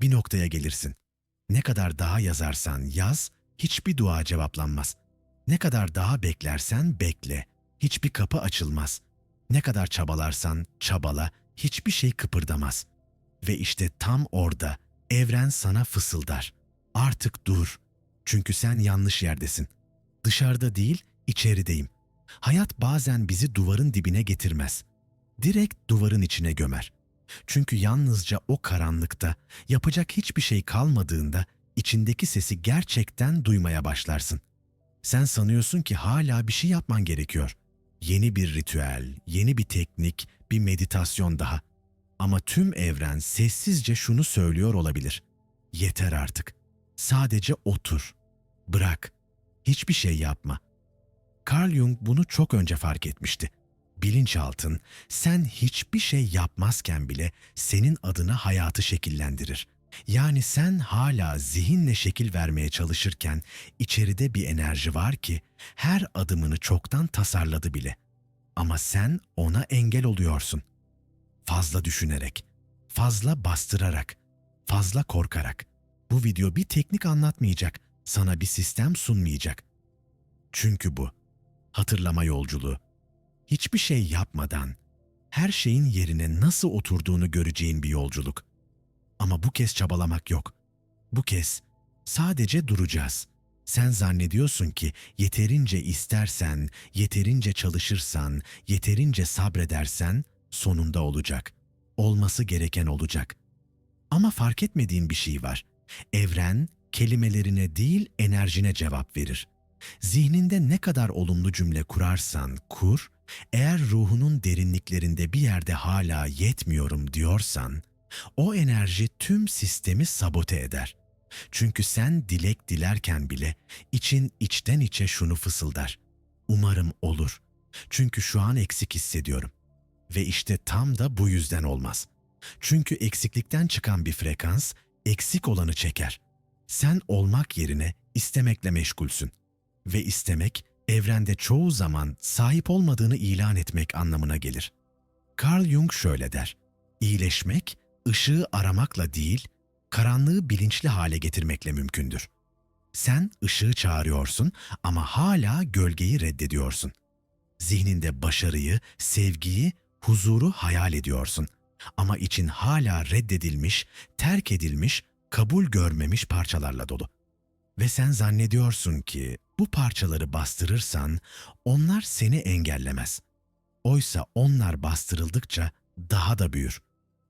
Bir noktaya gelirsin. Ne kadar daha yazarsan yaz, hiçbir dua cevaplanmaz. Ne kadar daha beklersen bekle, hiçbir kapı açılmaz. Ne kadar çabalarsan çabala, hiçbir şey kıpırdamaz. Ve işte tam orada evren sana fısıldar. Artık dur. Çünkü sen yanlış yerdesin. Dışarıda değil, içerideyim. Hayat bazen bizi duvarın dibine getirmez. Direkt duvarın içine gömer. Çünkü yalnızca o karanlıkta, yapacak hiçbir şey kalmadığında içindeki sesi gerçekten duymaya başlarsın. Sen sanıyorsun ki hala bir şey yapman gerekiyor. Yeni bir ritüel, yeni bir teknik, bir meditasyon daha. Ama tüm evren sessizce şunu söylüyor olabilir. Yeter artık. Sadece otur. Bırak. Hiçbir şey yapma. Carl Jung bunu çok önce fark etmişti. Bilinçaltın sen hiçbir şey yapmazken bile senin adına hayatı şekillendirir. Yani sen hala zihinle şekil vermeye çalışırken içeride bir enerji var ki her adımını çoktan tasarladı bile. Ama sen ona engel oluyorsun. Fazla düşünerek, fazla bastırarak, fazla korkarak. Bu video bir teknik anlatmayacak, sana bir sistem sunmayacak. Çünkü bu hatırlama yolculuğu. Hiçbir şey yapmadan her şeyin yerine nasıl oturduğunu göreceğin bir yolculuk. Ama bu kez çabalamak yok. Bu kez sadece duracağız. Sen zannediyorsun ki yeterince istersen, yeterince çalışırsan, yeterince sabredersen sonunda olacak. Olması gereken olacak. Ama fark etmediğin bir şey var. Evren kelimelerine değil enerjine cevap verir. Zihninde ne kadar olumlu cümle kurarsan kur, eğer ruhunun derinliklerinde bir yerde hala yetmiyorum diyorsan, o enerji tüm sistemi sabote eder. Çünkü sen dilek dilerken bile için içten içe şunu fısıldar. Umarım olur. Çünkü şu an eksik hissediyorum. Ve işte tam da bu yüzden olmaz. Çünkü eksiklikten çıkan bir frekans eksik olanı çeker. Sen olmak yerine istemekle meşgulsün. Ve istemek evrende çoğu zaman sahip olmadığını ilan etmek anlamına gelir. Carl Jung şöyle der. İyileşmek ışığı aramakla değil, karanlığı bilinçli hale getirmekle mümkündür. Sen ışığı çağırıyorsun ama hala gölgeyi reddediyorsun. Zihninde başarıyı, sevgiyi, huzuru hayal ediyorsun. Ama için hala reddedilmiş, terk edilmiş, kabul görmemiş parçalarla dolu. Ve sen zannediyorsun ki bu parçaları bastırırsan onlar seni engellemez. Oysa onlar bastırıldıkça daha da büyür.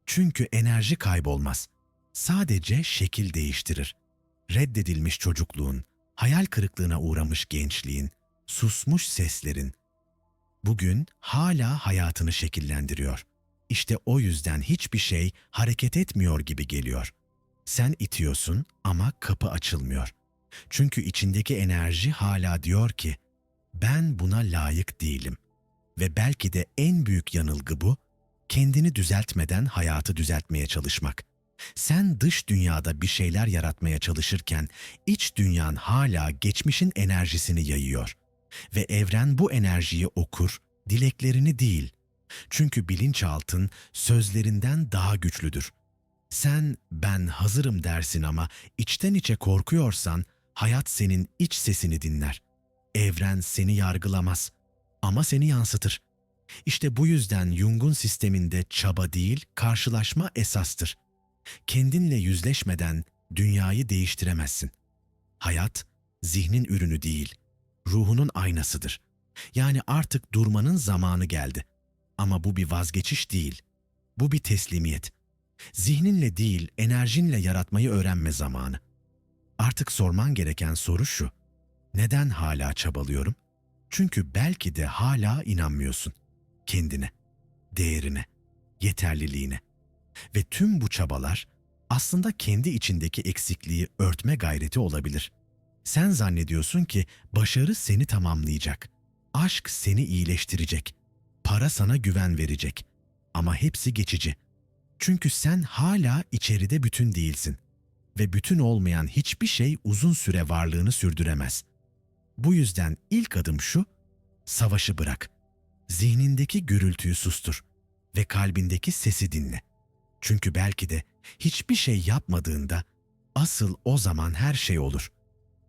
Çünkü enerji kaybolmaz. Sadece şekil değiştirir. Reddedilmiş çocukluğun, hayal kırıklığına uğramış gençliğin, susmuş seslerin bugün hala hayatını şekillendiriyor. İşte o yüzden hiçbir şey hareket etmiyor gibi geliyor. Sen itiyorsun ama kapı açılmıyor. Çünkü içindeki enerji hala diyor ki ben buna layık değilim. Ve belki de en büyük yanılgı bu, kendini düzeltmeden hayatı düzeltmeye çalışmak. Sen dış dünyada bir şeyler yaratmaya çalışırken iç dünyan hala geçmişin enerjisini yayıyor. Ve evren bu enerjiyi okur, dileklerini değil. Çünkü bilinçaltın sözlerinden daha güçlüdür. Sen ben hazırım dersin ama içten içe korkuyorsan hayat senin iç sesini dinler. Evren seni yargılamaz ama seni yansıtır. İşte bu yüzden Jung'un sisteminde çaba değil, karşılaşma esastır. Kendinle yüzleşmeden dünyayı değiştiremezsin. Hayat, zihnin ürünü değil, ruhunun aynasıdır. Yani artık durmanın zamanı geldi. Ama bu bir vazgeçiş değil. Bu bir teslimiyet. Zihninle değil, enerjinle yaratmayı öğrenme zamanı. Artık sorman gereken soru şu. Neden hala çabalıyorum? Çünkü belki de hala inanmıyorsun kendine, değerine, yeterliliğine. Ve tüm bu çabalar aslında kendi içindeki eksikliği örtme gayreti olabilir. Sen zannediyorsun ki başarı seni tamamlayacak. Aşk seni iyileştirecek. Para sana güven verecek. Ama hepsi geçici. Çünkü sen hala içeride bütün değilsin. Ve bütün olmayan hiçbir şey uzun süre varlığını sürdüremez. Bu yüzden ilk adım şu, savaşı bırak. Zihnindeki gürültüyü sustur ve kalbindeki sesi dinle. Çünkü belki de Hiçbir şey yapmadığında asıl o zaman her şey olur.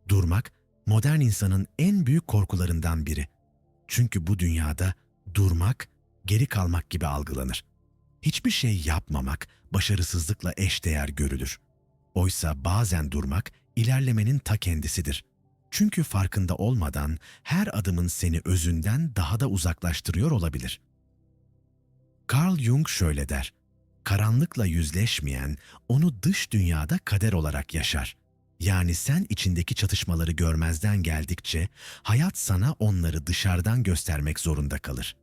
Durmak modern insanın en büyük korkularından biri. Çünkü bu dünyada durmak geri kalmak gibi algılanır. Hiçbir şey yapmamak başarısızlıkla eşdeğer görülür. Oysa bazen durmak ilerlemenin ta kendisidir. Çünkü farkında olmadan her adımın seni özünden daha da uzaklaştırıyor olabilir. Carl Jung şöyle der: Karanlıkla yüzleşmeyen onu dış dünyada kader olarak yaşar. Yani sen içindeki çatışmaları görmezden geldikçe hayat sana onları dışarıdan göstermek zorunda kalır.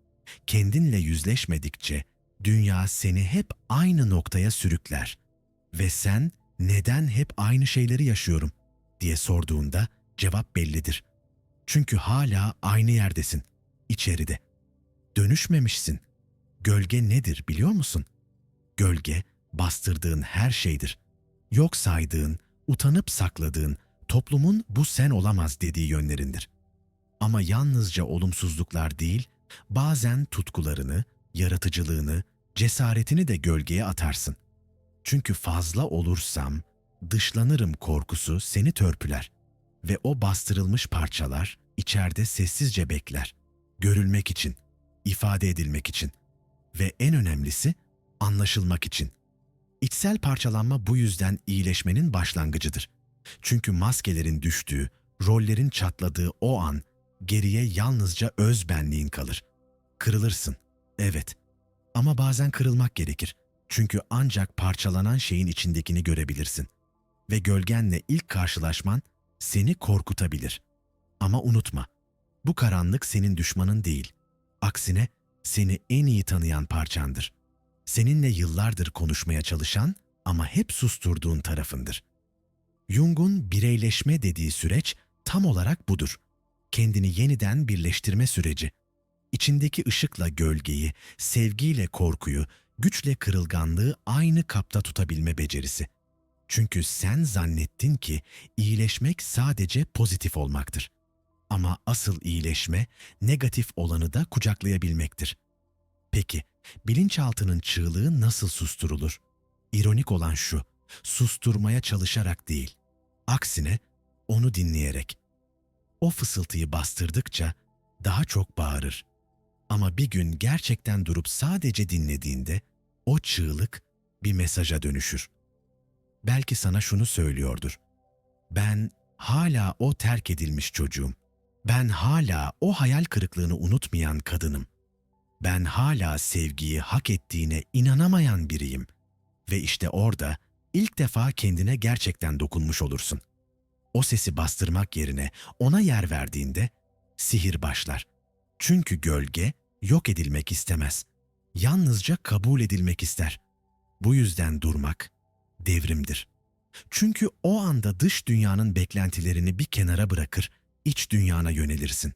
Kendinle yüzleşmedikçe dünya seni hep aynı noktaya sürükler ve sen neden hep aynı şeyleri yaşıyorum diye sorduğunda cevap bellidir. Çünkü hala aynı yerdesin, içeride. Dönüşmemişsin. Gölge nedir biliyor musun? Gölge bastırdığın her şeydir. Yok saydığın, utanıp sakladığın, toplumun bu sen olamaz dediği yönlerindir. Ama yalnızca olumsuzluklar değil, bazen tutkularını, yaratıcılığını, cesaretini de gölgeye atarsın. Çünkü fazla olursam, dışlanırım korkusu seni törpüler ve o bastırılmış parçalar içeride sessizce bekler. Görülmek için, ifade edilmek için ve en önemlisi anlaşılmak için. İçsel parçalanma bu yüzden iyileşmenin başlangıcıdır. Çünkü maskelerin düştüğü, rollerin çatladığı o an geriye yalnızca öz benliğin kalır. Kırılırsın, evet. Ama bazen kırılmak gerekir. Çünkü ancak parçalanan şeyin içindekini görebilirsin. Ve gölgenle ilk karşılaşman seni korkutabilir. Ama unutma, bu karanlık senin düşmanın değil. Aksine seni en iyi tanıyan parçandır. Seninle yıllardır konuşmaya çalışan ama hep susturduğun tarafındır. Jung'un bireyleşme dediği süreç tam olarak budur. Kendini yeniden birleştirme süreci. İçindeki ışıkla gölgeyi, sevgiyle korkuyu, güçle kırılganlığı aynı kapta tutabilme becerisi. Çünkü sen zannettin ki iyileşmek sadece pozitif olmaktır. Ama asıl iyileşme negatif olanı da kucaklayabilmektir. Peki, bilinçaltının çığlığı nasıl susturulur? İronik olan şu, susturmaya çalışarak değil, aksine onu dinleyerek. O fısıltıyı bastırdıkça daha çok bağırır. Ama bir gün gerçekten durup sadece dinlediğinde o çığlık bir mesaja dönüşür. Belki sana şunu söylüyordur. Ben hala o terk edilmiş çocuğum. Ben hala o hayal kırıklığını unutmayan kadınım. Ben hala sevgiyi hak ettiğine inanamayan biriyim. Ve işte orada ilk defa kendine gerçekten dokunmuş olursun. O sesi bastırmak yerine ona yer verdiğinde sihir başlar. Çünkü gölge yok edilmek istemez. Yalnızca kabul edilmek ister. Bu yüzden durmak devrimdir. Çünkü o anda dış dünyanın beklentilerini bir kenara bırakır, iç dünyana yönelirsin.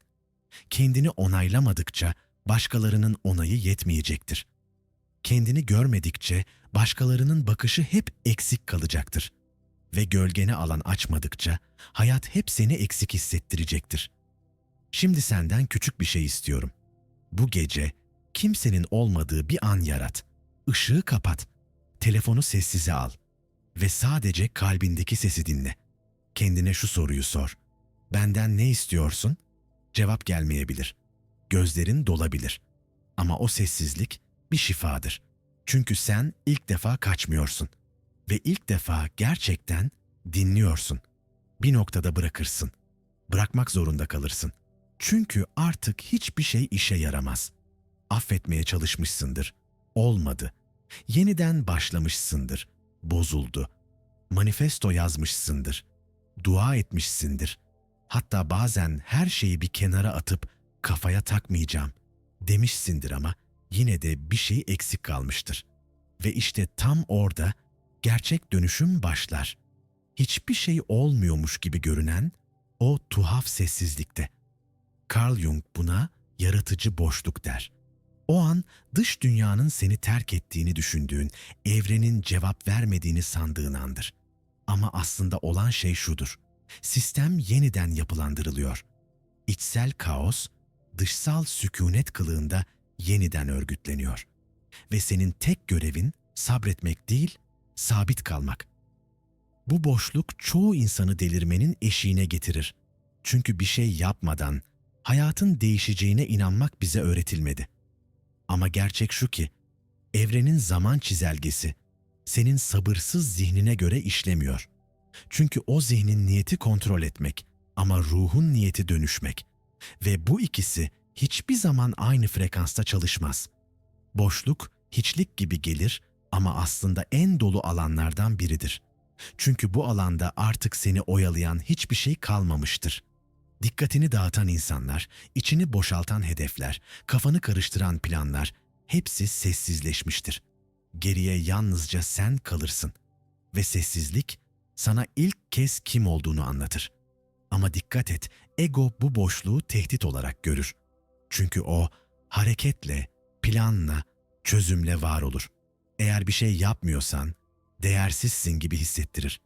Kendini onaylamadıkça başkalarının onayı yetmeyecektir. Kendini görmedikçe başkalarının bakışı hep eksik kalacaktır. Ve gölgeni alan açmadıkça hayat hep seni eksik hissettirecektir. Şimdi senden küçük bir şey istiyorum. Bu gece kimsenin olmadığı bir an yarat. Işığı kapat. Telefonu sessize al ve sadece kalbindeki sesi dinle. Kendine şu soruyu sor. Benden ne istiyorsun? Cevap gelmeyebilir. Gözlerin dolabilir. Ama o sessizlik bir şifadır. Çünkü sen ilk defa kaçmıyorsun ve ilk defa gerçekten dinliyorsun. Bir noktada bırakırsın. Bırakmak zorunda kalırsın. Çünkü artık hiçbir şey işe yaramaz. Affetmeye çalışmışsındır. Olmadı. Yeniden başlamışsındır. Bozuldu. Manifesto yazmışsındır. Dua etmişsindir. Hatta bazen her şeyi bir kenara atıp kafaya takmayacağım demişsindir ama yine de bir şey eksik kalmıştır. Ve işte tam orada gerçek dönüşüm başlar. Hiçbir şey olmuyormuş gibi görünen o tuhaf sessizlikte. Carl Jung buna yaratıcı boşluk der. O an dış dünyanın seni terk ettiğini düşündüğün, evrenin cevap vermediğini sandığın andır. Ama aslında olan şey şudur. Sistem yeniden yapılandırılıyor. İçsel kaos, dışsal sükunet kılığında yeniden örgütleniyor. Ve senin tek görevin sabretmek değil, sabit kalmak. Bu boşluk çoğu insanı delirmenin eşiğine getirir. Çünkü bir şey yapmadan hayatın değişeceğine inanmak bize öğretilmedi. Ama gerçek şu ki, evrenin zaman çizelgesi senin sabırsız zihnine göre işlemiyor. Çünkü o zihnin niyeti kontrol etmek ama ruhun niyeti dönüşmek. Ve bu ikisi hiçbir zaman aynı frekansta çalışmaz. Boşluk hiçlik gibi gelir ama aslında en dolu alanlardan biridir. Çünkü bu alanda artık seni oyalayan hiçbir şey kalmamıştır. Dikkatini dağıtan insanlar, içini boşaltan hedefler, kafanı karıştıran planlar hepsi sessizleşmiştir. Geriye yalnızca sen kalırsın ve sessizlik sana ilk kez kim olduğunu anlatır. Ama dikkat et, ego bu boşluğu tehdit olarak görür. Çünkü o hareketle, planla, çözümle var olur. Eğer bir şey yapmıyorsan değersizsin gibi hissettirir.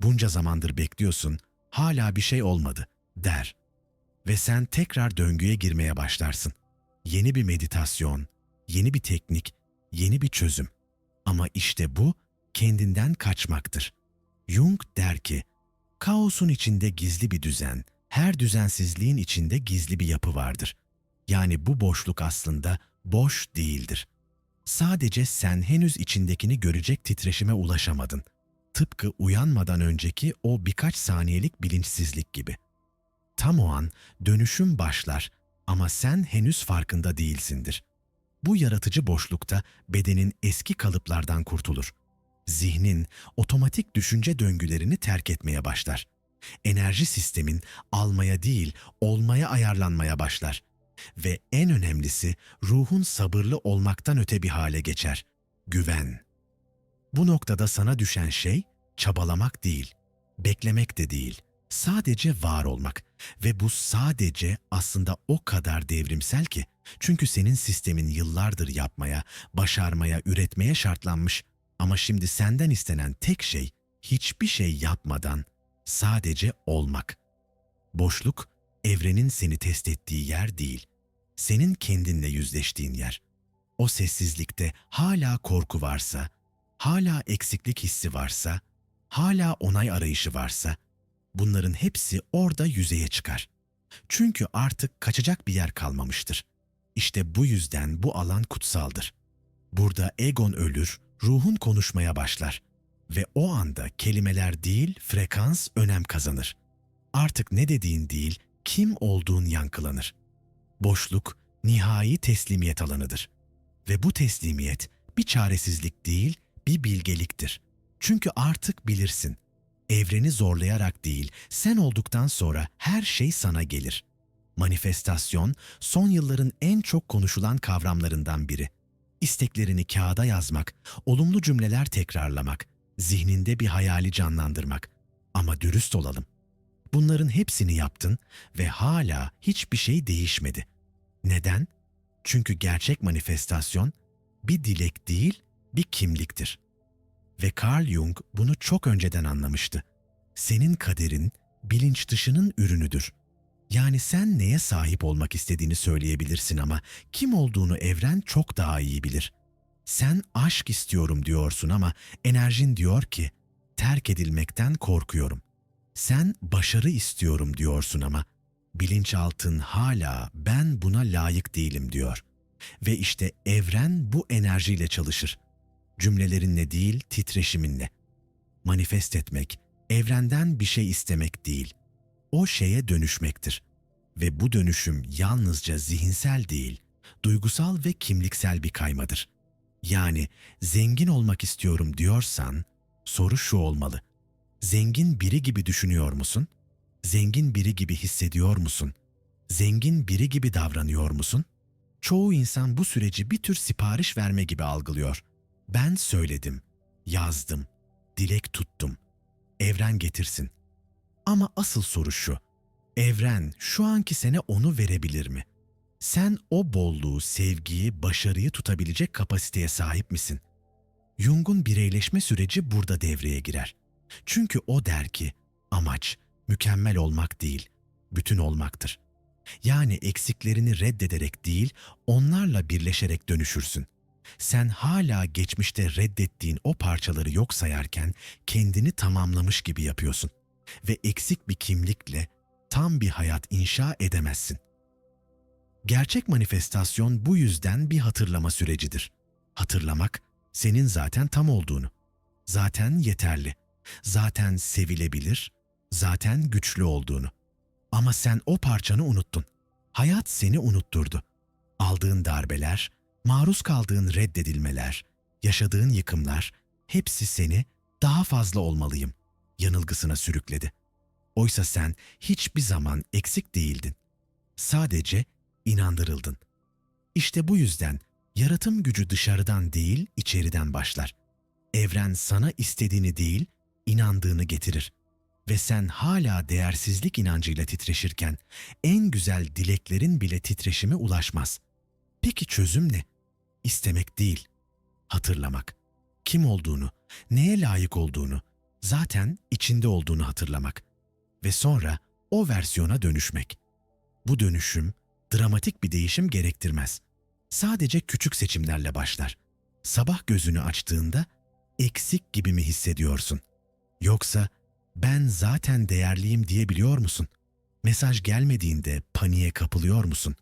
Bunca zamandır bekliyorsun, hala bir şey olmadı der. Ve sen tekrar döngüye girmeye başlarsın. Yeni bir meditasyon, yeni bir teknik, yeni bir çözüm. Ama işte bu kendinden kaçmaktır. Jung der ki, kaosun içinde gizli bir düzen, her düzensizliğin içinde gizli bir yapı vardır. Yani bu boşluk aslında boş değildir. Sadece sen henüz içindekini görecek titreşime ulaşamadın. Tıpkı uyanmadan önceki o birkaç saniyelik bilinçsizlik gibi. Tam o an dönüşüm başlar ama sen henüz farkında değilsindir. Bu yaratıcı boşlukta bedenin eski kalıplardan kurtulur. Zihnin otomatik düşünce döngülerini terk etmeye başlar. Enerji sistemin almaya değil, olmaya ayarlanmaya başlar. Ve en önemlisi ruhun sabırlı olmaktan öte bir hale geçer. Güven. Bu noktada sana düşen şey çabalamak değil, beklemek de değil, sadece var olmak ve bu sadece aslında o kadar devrimsel ki çünkü senin sistemin yıllardır yapmaya, başarmaya, üretmeye şartlanmış ama şimdi senden istenen tek şey hiçbir şey yapmadan sadece olmak. Boşluk evrenin seni test ettiği yer değil, senin kendinle yüzleştiğin yer. O sessizlikte hala korku varsa, hala eksiklik hissi varsa, hala onay arayışı varsa, bunların hepsi orada yüzeye çıkar. Çünkü artık kaçacak bir yer kalmamıştır. İşte bu yüzden bu alan kutsaldır. Burada egon ölür, ruhun konuşmaya başlar ve o anda kelimeler değil, frekans önem kazanır. Artık ne dediğin değil, kim olduğun yankılanır. Boşluk nihai teslimiyet alanıdır. Ve bu teslimiyet bir çaresizlik değil, bir bilgeliktir. Çünkü artık bilirsin. Evreni zorlayarak değil, sen olduktan sonra her şey sana gelir. Manifestasyon, son yılların en çok konuşulan kavramlarından biri. İsteklerini kağıda yazmak, olumlu cümleler tekrarlamak, zihninde bir hayali canlandırmak. Ama dürüst olalım. Bunların hepsini yaptın ve hala hiçbir şey değişmedi. Neden? Çünkü gerçek manifestasyon bir dilek değil, bir kimliktir. Ve Carl Jung bunu çok önceden anlamıştı. Senin kaderin bilinç dışının ürünüdür. Yani sen neye sahip olmak istediğini söyleyebilirsin ama kim olduğunu evren çok daha iyi bilir. Sen aşk istiyorum diyorsun ama enerjin diyor ki terk edilmekten korkuyorum. Sen başarı istiyorum diyorsun ama bilinçaltın hala ben buna layık değilim diyor. Ve işte evren bu enerjiyle çalışır. Cümlelerinle değil, titreşiminle. Manifest etmek, evrenden bir şey istemek değil, o şeye dönüşmektir. Ve bu dönüşüm yalnızca zihinsel değil, duygusal ve kimliksel bir kaymadır. Yani zengin olmak istiyorum diyorsan, soru şu olmalı. Zengin biri gibi düşünüyor musun? Zengin biri gibi hissediyor musun? Zengin biri gibi davranıyor musun? Çoğu insan bu süreci bir tür sipariş verme gibi algılıyor. Ben söyledim, yazdım, dilek tuttum. Evren getirsin. Ama asıl soru şu. Evren şu anki sene onu verebilir mi? Sen o bolluğu, sevgiyi, başarıyı tutabilecek kapasiteye sahip misin? Jung'un bireyleşme süreci burada devreye girer. Çünkü o der ki, amaç mükemmel olmak değil, bütün olmaktır. Yani eksiklerini reddederek değil, onlarla birleşerek dönüşürsün. Sen hala geçmişte reddettiğin o parçaları yok sayarken kendini tamamlamış gibi yapıyorsun ve eksik bir kimlikle tam bir hayat inşa edemezsin. Gerçek manifestasyon bu yüzden bir hatırlama sürecidir. Hatırlamak senin zaten tam olduğunu, zaten yeterli, zaten sevilebilir, zaten güçlü olduğunu. Ama sen o parçanı unuttun. Hayat seni unutturdu. Aldığın darbeler, maruz kaldığın reddedilmeler, yaşadığın yıkımlar hepsi seni daha fazla olmalıyım yanılgısına sürükledi. Oysa sen hiçbir zaman eksik değildin. Sadece inandırıldın. İşte bu yüzden yaratım gücü dışarıdan değil, içeriden başlar. Evren sana istediğini değil, inandığını getirir. Ve sen hala değersizlik inancıyla titreşirken en güzel dileklerin bile titreşime ulaşmaz. Peki çözüm ne? İstemek değil, hatırlamak. Kim olduğunu, neye layık olduğunu, zaten içinde olduğunu hatırlamak ve sonra o versiyona dönüşmek. Bu dönüşüm dramatik bir değişim gerektirmez. Sadece küçük seçimlerle başlar. Sabah gözünü açtığında eksik gibi mi hissediyorsun? Yoksa ben zaten değerliyim diyebiliyor musun? Mesaj gelmediğinde paniğe kapılıyor musun?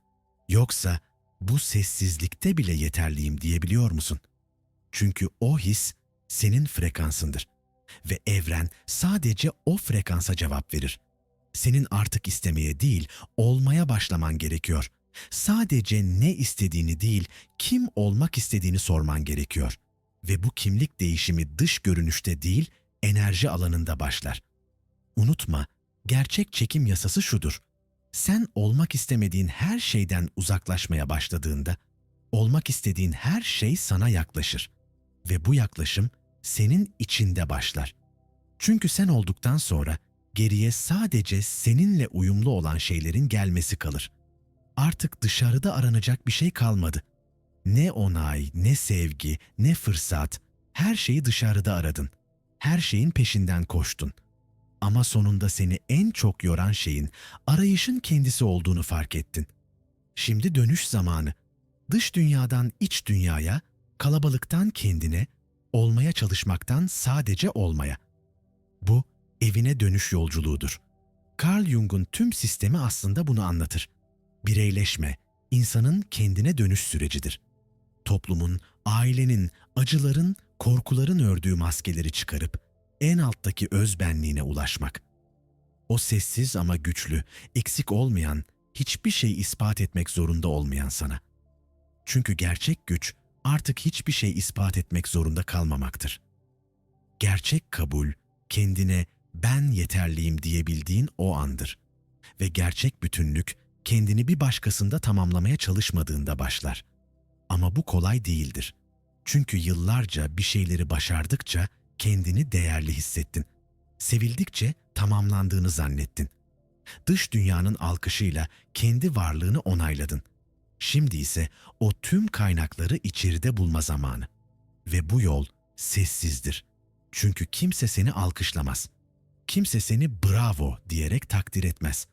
Yoksa bu sessizlikte bile yeterliyim diyebiliyor musun? Çünkü o his senin frekansındır ve evren sadece o frekansa cevap verir. Senin artık istemeye değil, olmaya başlaman gerekiyor. Sadece ne istediğini değil, kim olmak istediğini sorman gerekiyor. Ve bu kimlik değişimi dış görünüşte değil, enerji alanında başlar. Unutma, gerçek çekim yasası şudur. Sen olmak istemediğin her şeyden uzaklaşmaya başladığında, olmak istediğin her şey sana yaklaşır. Ve bu yaklaşım senin içinde başlar. Çünkü sen olduktan sonra geriye sadece seninle uyumlu olan şeylerin gelmesi kalır. Artık dışarıda aranacak bir şey kalmadı. Ne onay, ne sevgi, ne fırsat, her şeyi dışarıda aradın. Her şeyin peşinden koştun. Ama sonunda seni en çok yoran şeyin arayışın kendisi olduğunu fark ettin. Şimdi dönüş zamanı. Dış dünyadan iç dünyaya, kalabalıktan kendine, olmaya çalışmaktan sadece olmaya. Bu evine dönüş yolculuğudur. Carl Jung'un tüm sistemi aslında bunu anlatır. Bireyleşme, insanın kendine dönüş sürecidir. Toplumun, ailenin, acıların, korkuların ördüğü maskeleri çıkarıp en alttaki özbenliğine ulaşmak. O sessiz ama güçlü, eksik olmayan, hiçbir şey ispat etmek zorunda olmayan sana. Çünkü gerçek güç artık hiçbir şey ispat etmek zorunda kalmamaktır. Gerçek kabul, kendine ben yeterliyim diyebildiğin o andır. Ve gerçek bütünlük kendini bir başkasında tamamlamaya çalışmadığında başlar. Ama bu kolay değildir. Çünkü yıllarca bir şeyleri başardıkça kendini değerli hissettin. Sevildikçe tamamlandığını zannettin. Dış dünyanın alkışıyla kendi varlığını onayladın. Şimdi ise o tüm kaynakları içeride bulma zamanı. Ve bu yol sessizdir. Çünkü kimse seni alkışlamaz. Kimse seni bravo diyerek takdir etmez.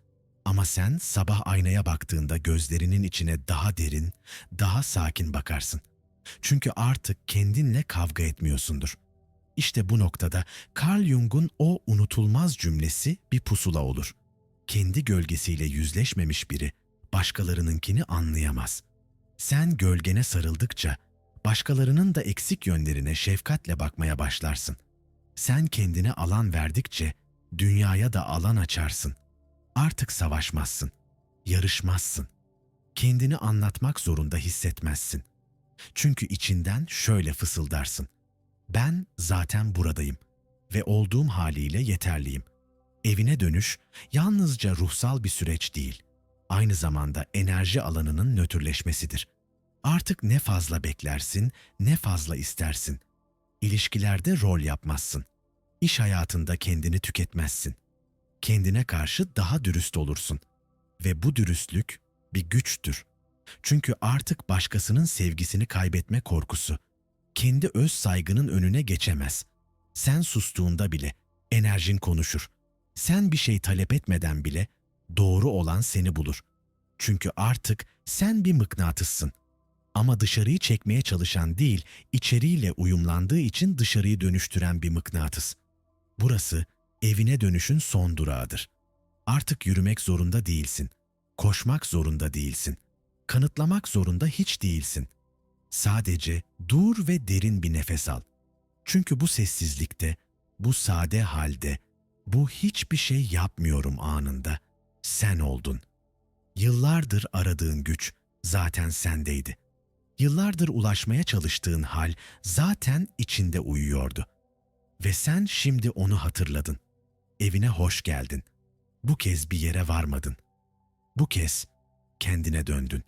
Ama sen sabah aynaya baktığında gözlerinin içine daha derin, daha sakin bakarsın. Çünkü artık kendinle kavga etmiyorsundur. İşte bu noktada Carl Jung'un o unutulmaz cümlesi bir pusula olur. Kendi gölgesiyle yüzleşmemiş biri başkalarınınkini anlayamaz. Sen gölgene sarıldıkça başkalarının da eksik yönlerine şefkatle bakmaya başlarsın. Sen kendine alan verdikçe dünyaya da alan açarsın. Artık savaşmazsın, yarışmazsın. Kendini anlatmak zorunda hissetmezsin. Çünkü içinden şöyle fısıldarsın. Ben zaten buradayım ve olduğum haliyle yeterliyim. Evine dönüş yalnızca ruhsal bir süreç değil, aynı zamanda enerji alanının nötrleşmesidir. Artık ne fazla beklersin, ne fazla istersin. İlişkilerde rol yapmazsın. İş hayatında kendini tüketmezsin. Kendine karşı daha dürüst olursun. Ve bu dürüstlük bir güçtür. Çünkü artık başkasının sevgisini kaybetme korkusu, kendi öz saygının önüne geçemez. Sen sustuğunda bile enerjin konuşur. Sen bir şey talep etmeden bile doğru olan seni bulur. Çünkü artık sen bir mıknatıssın. Ama dışarıyı çekmeye çalışan değil, içeriğiyle uyumlandığı için dışarıyı dönüştüren bir mıknatıs. Burası evine dönüşün son durağıdır. Artık yürümek zorunda değilsin. Koşmak zorunda değilsin. Kanıtlamak zorunda hiç değilsin. Sadece dur ve derin bir nefes al. Çünkü bu sessizlikte, bu sade halde, bu hiçbir şey yapmıyorum anında sen oldun. Yıllardır aradığın güç zaten sendeydi. Yıllardır ulaşmaya çalıştığın hal zaten içinde uyuyordu. Ve sen şimdi onu hatırladın. Evine hoş geldin. Bu kez bir yere varmadın. Bu kez kendine döndün.